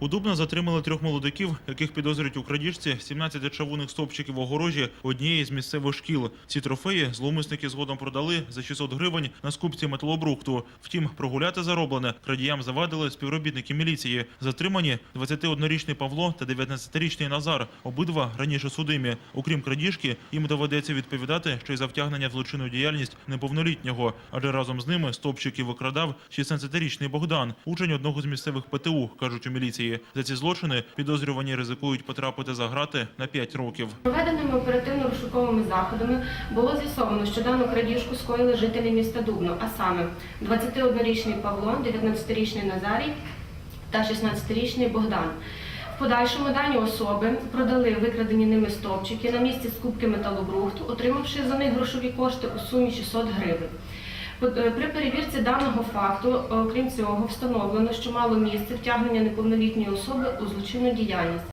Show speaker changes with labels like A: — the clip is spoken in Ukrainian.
A: У Дубно затримали трьох молодиків, яких підозрюють у крадіжці 17 чавунних стовпчиків огорожі однієї з місцевих шкіл. Ці трофеї зловмисники згодом продали за 600 гривень на скупці металобрухту. Втім, прогуляти зароблене крадіям завадили співробітники міліції. Затримані 21-річний Павло та 19-річний Назар. Обидва раніше судимі. Окрім крадіжки, їм доведеться відповідати ще й за втягнення в злочинну діяльність неповнолітнього. Адже разом з ними стовпчиків викрадав 16-річний Богдан, учень одного з місцевих ПТУ, кажуть у міліції. За ці злочини підозрювані ризикують потрапити за грати на 5 років.
B: Проведеними оперативно-розшуковими заходами було з'ясовано, що дану крадіжку скоїли жителі міста Дубно, а саме 21-річний Павло, 19-річний Назарій та 16-річний Богдан. В подальшому дані особи продали викрадені ними стовпчики на місці скупки металобрухту, отримавши за них грошові кошти у сумі 600 гривень. Е, При перевірці даного факту, окрім цього, встановлено, що мало місце втягнення неповнолітньої особи у злочинну діяльність.